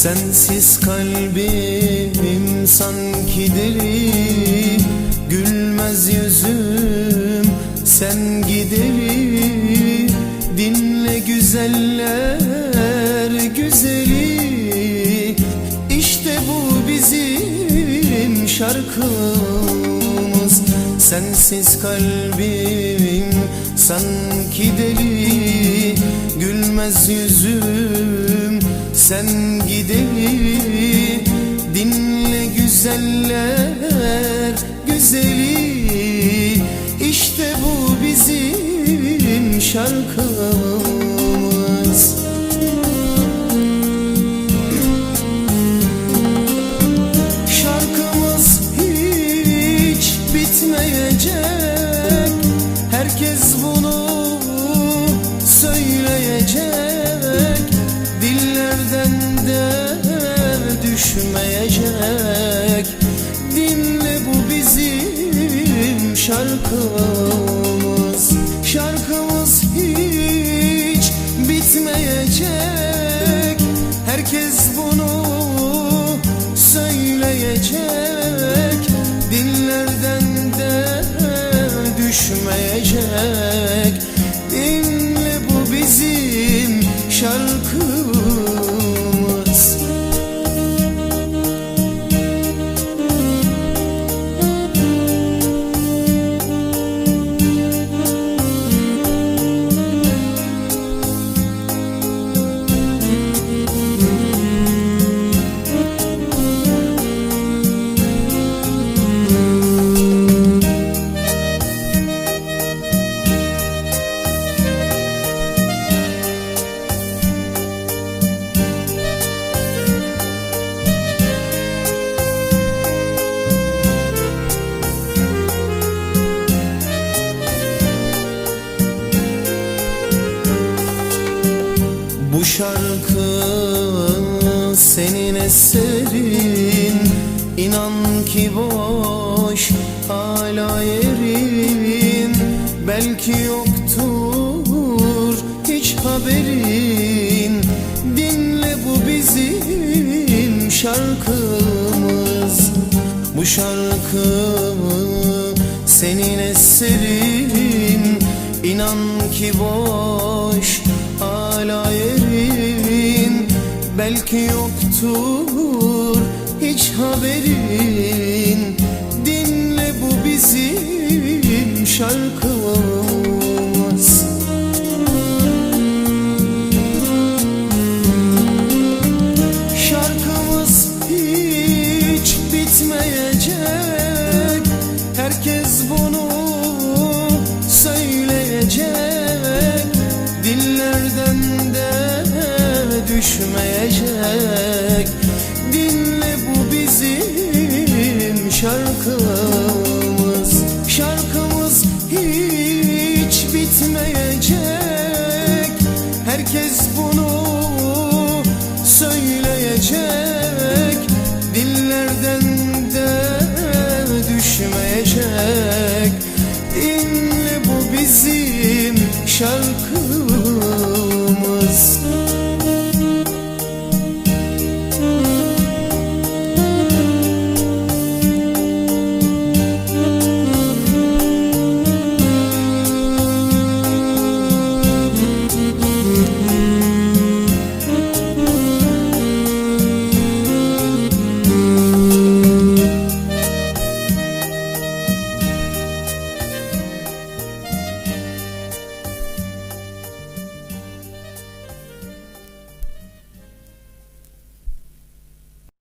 Sensiz kalbim sanki deli Gülmez yüzüm sen gideli Dinle güzeller güzeli İşte bu bizim şarkımız. Sensiz kalbim sanki deli Gülmez yüzüm sen gideli Dinle güzeller güzeli. İşte bu bizim şarkımız. Şarkımız hiç bitmeyecek. Herkes bunu söyleyecek düşmeyecek. Dinle bu bizim şarkımız? Şarkımız hiç bitmeyecek. Herkes bunu söyleyecek. Dillerden de düşmeyecek şarkı senin eserin. İnan ki boş hala yerin. Belki yoktur hiç haberin. Dinle bu bizim şarkımız. Bu şarkı senin eserin. İnan ki boş yoktur hiç haberin. Dinle bu bizim şarkımız Şarkımız, şarkımız hiç bitmeyecek. Herkes bunu söyleyecek. Dillerden de düşmeyecek. Dinle bu bizim şarkı.